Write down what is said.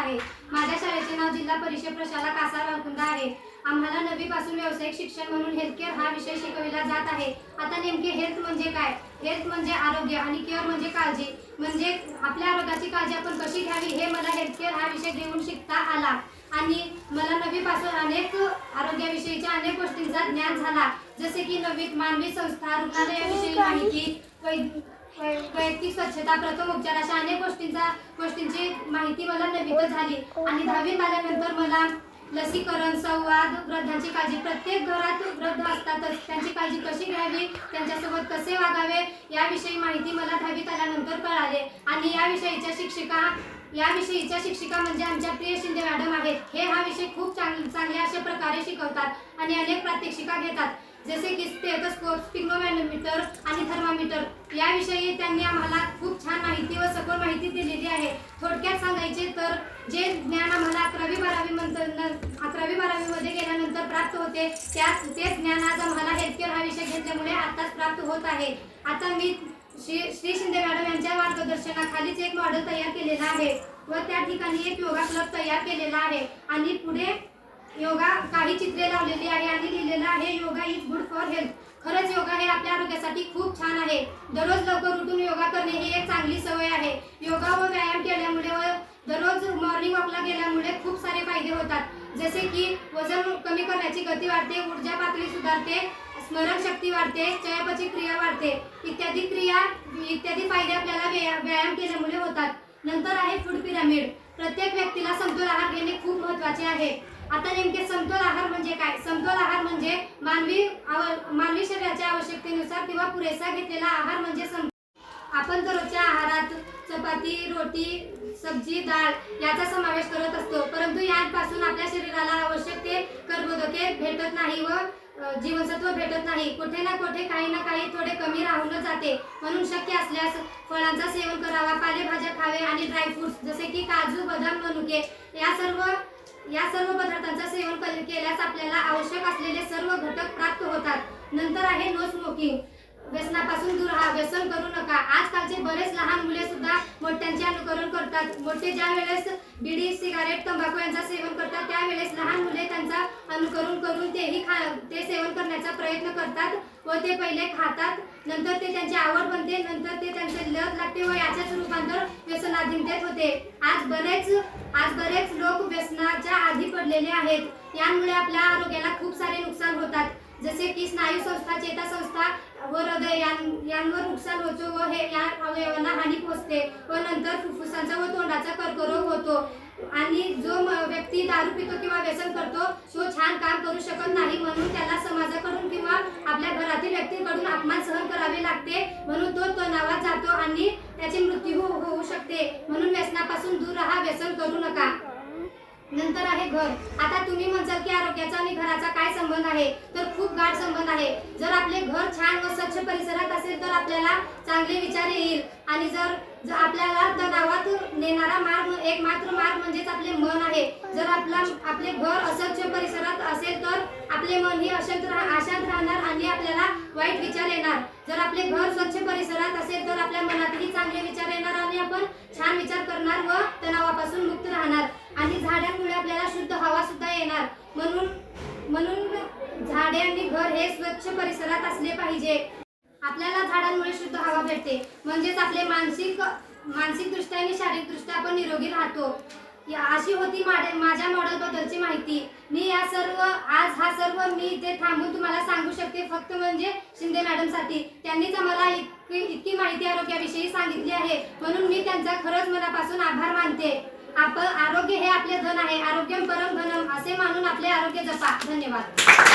आहे. माझ्या शाळेचे नाव जिल्हा परिषद प्रशाला कासार वालकुंदा आहे. आम्हाला नवीपासून व्यावसायिक शिक्षण म्हणून हेल्थ केअर हा विषय शिकविला जात आहे. आता नेमके हेल्थ म्हणजे काय? हेल्थ म्हणजे आरोग्य आणि केअर म्हणजे काळजी. म्हणजे आपल्या आरोग्याची काळजी आपण कशी घ्यावी हे मला हेल्थ केअर हा विषय घेऊन शिकता आला. आणि मला नवीपासून अनेक आरोग्याविषयीच्या अनेक गोष्टींचा ज्ञान झाला. जसे की नववीत मानवी संस्था रुग्णालयाविषयी माहिती वैयक्तिक स्वच्छता प्रथम उपचार अशा अनेक गोष्टींचा गोष्टींची माहिती मला नवीन झाली. आणि दहावीत आल्यानंतर मला लसीकरण संवाद वृद्धांची काळजी प्रत्येक घरात वृद्ध असतातच. त्यांची काळजी कशी घ्यावी त्यांच्यासोबत कसे वागावे याविषयी माहिती मला दहावीत आल्यानंतर कळाले. आणि याविषयीच्या शिक्षिका याविषयीच्या शिक्षिका म्हणजे आमच्या प्रिय शिंदे मॅडम आहेत. हे हा विषय खूप चांग चांगल्या अशा प्रकारे शिकवतात आणि अनेक प्रात्यक्षिका घेतात. जसे की स्टेथोस्कोप स्पिग्नोमॅनोमीटर आणि थर्मामीटर याविषयी त्यांनी आम्हाला खूप छान माहिती व सखोल माहिती दिलेली आहे. थोडक्यात सांगायचे तर जे ज्ञान आम्हाला अकरावी बारावी नंतर अकरावी बारावीमध्ये गेल्यानंतर प्राप्त होते त्याच तेच ज्ञान आज आम्हाला हेल्थकेअर हा विषय घेतल्यामुळे आताच प्राप्त होत आहे. आता मी श्री श्री शिंदे मॅडम यांच्या मार्गदर्शनाखालीच एक मॉडेल तयार केलेला आहे व त्या ठिकाणी एक योगा क्लब तयार केलेला आहे. आणि पुढे योगा काही चित्रे लावलेली आहे आणि लिहिलेलं आहे yoga is good for health खरंच योगा हे आपल्या आरोग्यासाठी खूप छान आहे. दररोज लवकर उठून योगा करणे ही एक चांगली सवय आहे. योगा व व्यायाम केल्यामुळे व दररोज मॉर्निंग वॉकला गेल्यामुळे खूप सारे फायदे होतात. जसे की वजन कमी करण्याची गती वाढते ऊर्जा पातळी सुधारते स्मरणशक्ती वाढते चयापची क्रिया वाढते. इत्यादी क्रिया इत्यादी फायदे आपल्याला व्याया- व्यायाम केल्यामुळे होतात. नंतर आहे फूड पिरामिड प्रत्येक व्यक्तीला समतोल आहार घेणे खूप महत्त्वाचे आहे. आता नेमके समतोल आहार म्हणजे काय? समतोल आहार म्हणजे मानवी आव- मानवी शरीराच्या आवश्यकतेनुसार किंवा पुरेसा घेतलेला आहार म्हणजे सम आपण दररोजच्या आहारात चपाती रोटी सब्जी डाळ याचा समावेश करत असतो. परंतु यापासून आपल्या शरीराला आवश्यक ते कर्बोदके भेटत नाही व जीवनसत्व भेटत नाही. कुठे ना कुठे काही ना काही थोडे कमी राहून जाते. म्हणून शक्य असल्यास फळांचा सेवन करावा पालेभाज्या खावे आणि ड्रायफ्रुट्स जसे की काजू बदाम मनुके या सर्व या सर्व पदार्थांचं सेवन केल्यास आपल्याला आवश्यक असलेले सर्व घटक प्राप्त होतात. नंतर आहे नो स्मोकिंग व्यसनापासून दूर हा व्यसन करू नका. आजकालचे बरेच लहान मुले सुद्धा मोठ्यांचे अनुकरण करतात. मोठे ज्या वेळेस बिडी सिगारेट तंबाखू यांचा सेवन करतात त्यावेळेस लहान मुले त्यांचा अनुकरण करून तेही खा ते सेवन करण्याचा प्रयत्न करतात व ते पहिले खातात. नंतर ते त्यांची आवड बनते नंतर ते त्यांचे लत लागते व याचेच रूपांतर व्यसनाधीनतेत होते. आज बरेच आज बरेच लोक व्यसन बनलेले आहेत. यामुळे आपल्या आरोग्याला खूप सारे नुकसान होतात. जसे की स्नायू संस्था चेतासंस्था व हृदय यांवर नुकसान होतो व हे या अवयवांना हानी पोचते व नंतर फुफ्फुसांचा व तोंडाचा कर्करोग होतो. आणि जो व्यक्ती दारू पितो किंवा व्यसन करतो तो छान काम करू शकत नाही म्हणून त्याला समाजाकडून किंवा आपल्या घरातील व्यक्तीकडून अपमान सहन करावे लागते. म्हणून तो तणावात जातो आणि त्याची मृत्यू हो-, होऊ शकते. म्हणून व्यसनापासून दूर राहा व्यसन करू नका. नंतर आहे घर. आता तुम्ही म्हणसाल की आरोग्याचा आणि घराचा काय संबंध आहे? तर खूप गाठ संबंध आहे. जर आपले घर छान व स्वच्छ परिसरात असेल तर आपल्याला चांगले विचार येईल. आणि जर जर आपल्याला तणावात नेणारा मार्ग एक मात्र मार्ग म्हणजेच आपले मन आहे. जर आपला आपले घर अस्वच्छ परिसरात असेल तर आपले मन ही अशांत राह- अशांत राहणार आणि आपल्याला वाईट विचार येणार. जर आपले घर स्वच्छ परिसरात असेल तर आपल्या मनातही चांगले विचार येणार आणि आपण छान विचार करणार व तणावापासून मुक्त राहणार आणि झाडांमुळे आपल्याला शुद्ध हवा सुद्धा येणार. म्हणून म्हणून झाडे आणि घर हे स्वच्छ परिसरात असले पाहिजे. आपल्याला झाडांमुळे शुद्ध हवा भेटते. म्हणजेच आपले मानसिक मानसिक दृष्ट्या आणि शारीरिक दृष्ट्या आपण निरोगी राहतो. अशी होती माझ्या मॉडेल बद्दलची माहिती. मी या सर्व आज हा सर्व मी इथे थांबून तुम्हाला सांगू शकते. फक्त म्हणजे शिंदे मॅडमसाठी त्यांनीच आम्हाला इतकी इतकी माहिती आरोग्याविषयी सांगितली आहे. म्हणून मी त्यांचा खरंच मनापासून आभार मानते. आपण आरोग्य हे आपले धन आहे. आरोग्यम परम धनम असे मानून आपले आरोग्य जपा. धन्यवाद.